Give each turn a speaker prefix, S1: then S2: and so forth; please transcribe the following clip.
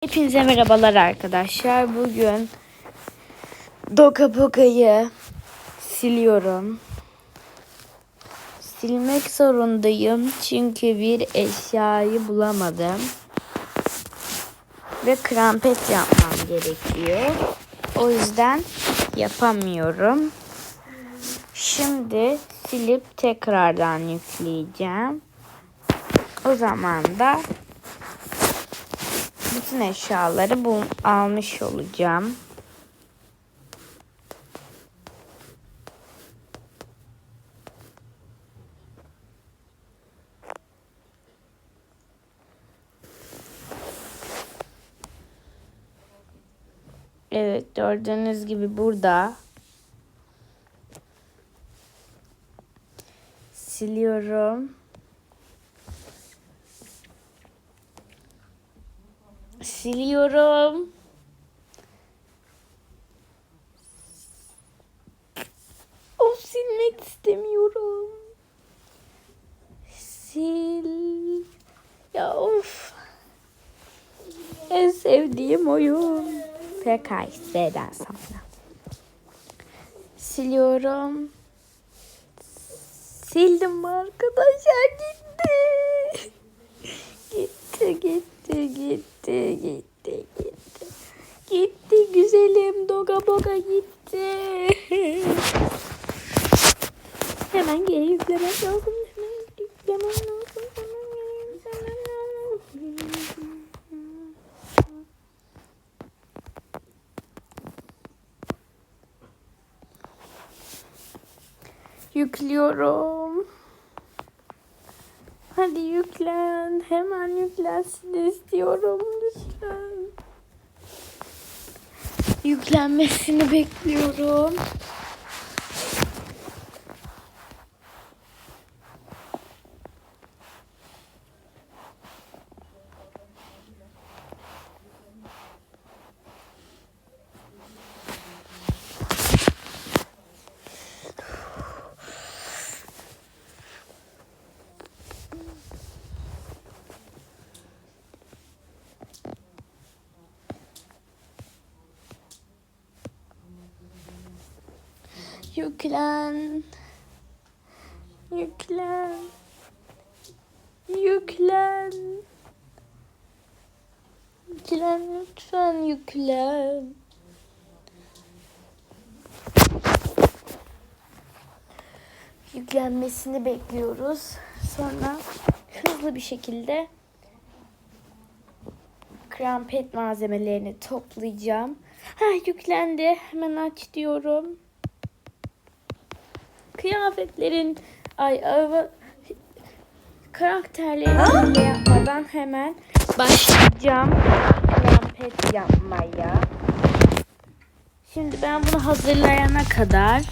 S1: Hepinize merhabalar arkadaşlar. Bugün Doka Poka'yı siliyorum. Silmek zorundayım çünkü bir eşyayı bulamadım. Ve krampet yapmam gerekiyor. O yüzden yapamıyorum. Şimdi silip tekrardan yükleyeceğim. O zaman da bütün eşyaları bu almış olacağım. Evet gördüğünüz gibi burada siliyorum. Siliyorum. Of silmek istemiyorum. Sil. Ya of. En sevdiğim oyun. PKX'den sonra. Siliyorum. Sildim arkadaşlar gitti. Gitti gitti gitti gitti gitti. Gitti güzelim doga boga gitti. Hemen geri yüklemek lazım. Hemen yüklemem lazım. Hemen geri yüklemem lazım. Yüklüyorum. Hadi yüklen. Hemen yüklensin istiyorum lütfen. Yüklenmesini bekliyorum. Yüklen. Yüklen. Yüklen. Yüklen lütfen yüklen. Yüklenmesini bekliyoruz. Sonra hızlı bir şekilde krampet malzemelerini toplayacağım. Ha yüklendi. Hemen aç diyorum. Kıyafetlerin ay ava, karakterlerini bile yapmadan hemen başlayacağım krampet yapmaya. Şimdi ben bunu hazırlayana kadar